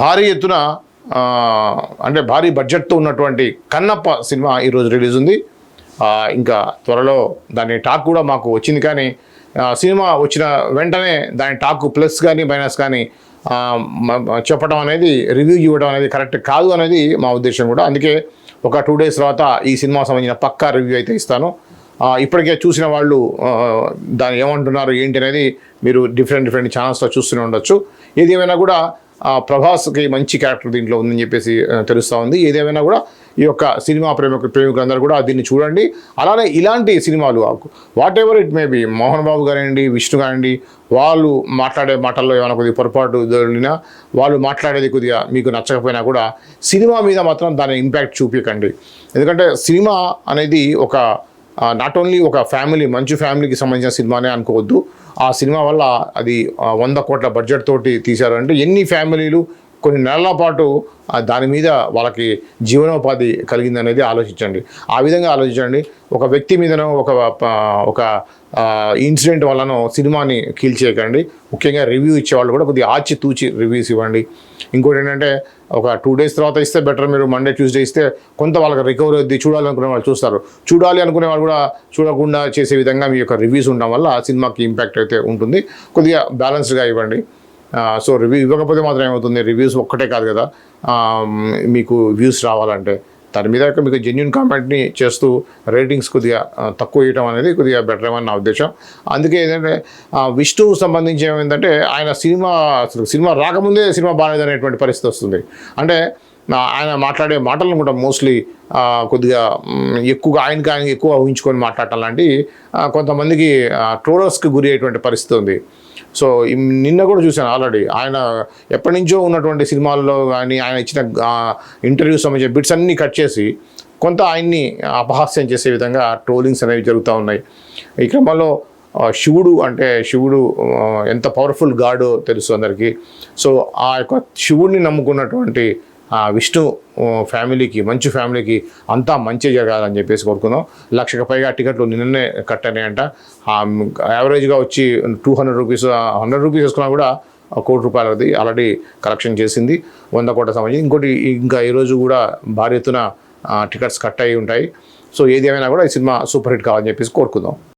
భారీ ఎత్తున అంటే భారీ బడ్జెట్తో ఉన్నటువంటి కన్నప్ప సినిమా ఈరోజు రిలీజ్ ఉంది. ఇంకా త్వరలో దాని టాక్ కూడా మాకు వచ్చింది కానీ సినిమా వచ్చిన వెంటనే దాని టాక్ ప్లస్ కానీ మైనస్ కానీ చెప్పడం అనేది రివ్యూ ఇవ్వడం అనేది కరెక్ట్ కాదు అనేది మా ఉద్దేశం కూడా. అందుకే ఒక టూ డేస్ తర్వాత ఈ సినిమా సంబంధించిన పక్కా రివ్యూ అయితే ఇస్తాను. ఇప్పటికే చూసిన వాళ్ళు దాన్ని ఏమంటున్నారు ఏంటి అనేది మీరు డిఫరెంట్ డిఫరెంట్ ఛానల్స్లో చూస్తూనే ఉండొచ్చు. ఏది ఏమైనా కూడా ప్రభాస్కి మంచి క్యారెక్టర్ దీంట్లో ఉందని చెప్పేసి తెలుస్తూ ఉంది. ఏదేమైనా కూడా ఈ యొక్క సినిమా ప్రేమికు ప్రేమికులందరూ కూడా దీన్ని చూడండి. అలానే ఇలాంటి సినిమాలు whatever it may be Mohan Babu కానివ్వండి విష్ణు కానివ్వండి వాళ్ళు మాట్లాడే మాటల్లో ఏమైనా కొద్దిగా పొరపాటు జరిగినా వాళ్ళు మాట్లాడేది కొద్దిగా మీకు నచ్చకపోయినా కూడా సినిమా మీద మాత్రం దాని ఇంపాక్ట్ చూపించకండి ఎందుకంటే సినిమా అనేది ఒక నాట్ ఓన్లీ ఒక ఫ్యామిలీ మంచి ఫ్యామిలీకి సంబంధించిన సినిమానే అనుకోవద్దు. ఆ సినిమా వల్ల అది వంద కోట్ల బడ్జెట్ తోటి తీశారు అంటే ఎన్ని ఫ్యామిలీలు కొన్ని నెలల పాటు దాని మీద వాళ్ళకి జీవనోపాధి కలిగింది అనేది ఆలోచించండి. ఆ విధంగా ఆలోచించండి. ఒక వ్యక్తి మీదనో ఒక ఒక ఇన్సిడెంట్ వల్లనో సినిమాని కీల్ చేయకండి. ముఖ్యంగా రివ్యూ ఇచ్చేవాళ్ళు కూడా కొద్దిగా ఆచి తూచి రివ్యూస్ ఇవ్వండి. ఇంకోటి ఏంటంటే ఒక టూ డేస్ తర్వాత ఇస్తే బెటర్ మీరు మండే ట్యూస్డే ఇస్తే కొంత వాళ్ళకి రికవరీ అవుద్ది చూడాలనుకునే వాళ్ళు చూస్తారు. చూడాలి అనుకునే వాళ్ళు కూడా చూడకుండా చేసే విధంగా మీ యొక్క రివ్యూస్ ఉండడం వల్ల ఆ సినిమాకి ఇంపాక్ట్ అయితే ఉంటుంది. కొద్దిగా బ్యాలెన్స్డ్గా ఇవ్వండి. సో రివ్యూ ఇవ్వకపోతే మాత్రం ఏమవుతుంది? రివ్యూస్ ఒక్కటే కాదు కదా. మీకు వ్యూస్ రావాలంటే దాని మీద మీకు జెన్యున్ కామెంట్ని చేస్తూ రేటింగ్స్ కొద్దిగా తక్కువ వేయటం అనేది కొద్దిగా బెటర్ ఏమని నా ఉద్దేశం. అందుకే ఏంటంటే విష్ణువు సంబంధించి ఏమైందంటే ఆయన సినిమా అసలు సినిమా రాకముందే సినిమా బాగాలేదనేటువంటి పరిస్థితి వస్తుంది. అంటే ఆయన మాట్లాడే మాటలను కూడా మోస్ట్లీ కొద్దిగా ఎక్కువగా ఆయనకి ఆయన ఎక్కువ ఊహించుకొని మాట్లాడటం లాంటి కొంతమందికి ట్రోలర్స్కి గురి అయ్యేటువంటి పరిస్థితి ఉంది. సో నిన్న కూడా చూశాను ఆల్రెడీ. ఆయన ఎప్పటి నుంచో ఉన్నటువంటి సినిమాల్లో కానీ ఆయన ఇచ్చిన ఇంటర్వ్యూ సంబంధించిన బిట్స్ అన్నీ కట్ చేసి కొంత ఆయన్ని అపహాస్యం చేసే విధంగా ట్రోలింగ్స్ అనేవి జరుగుతూ ఉన్నాయి. ఈ క్రమంలో శివుడు అంటే శివుడు ఎంత పవర్ఫుల్ గాడో తెలుసు అందరికీ. సో ఆ యొక్క శివుడిని నమ్ముకున్నటువంటి ఆ విష్ణు ఫ్యామిలీకి మంచి ఫ్యామిలీకి అంతా మంచి జరగాలని చెప్పేసి కోరుకుందాం. లక్షకు పైగా టికెట్లు నిన్ననే కట్ అంట యావరేజ్గా వచ్చి two hundred rupees hundred rupees వేసుకున్నా కూడా కోటి కోటి రూపాయలది ఆల్రెడీ కలెక్షన్ చేసింది. వంద కోట్ల సంబంధించి. ఇంకోటి ఇంకా ఈరోజు కూడా భారీ ఎత్తున టికెట్స్ కట్ అయి ఉంటాయి. సో ఏది ఏమైనా కూడా ఈ సినిమా సూపర్ హిట్ కావాలని చెప్పేసి కోరుకుందాం.